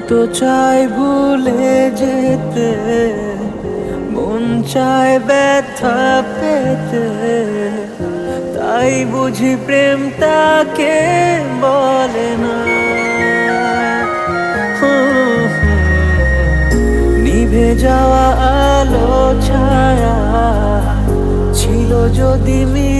যত চাই ভুলে যেতে মন চায় ব্যথা পেতে তাই বুঝি প্রেম তাকে বলে না। নিভে যাওয়া আলো ছায়া ছিল যদি মিল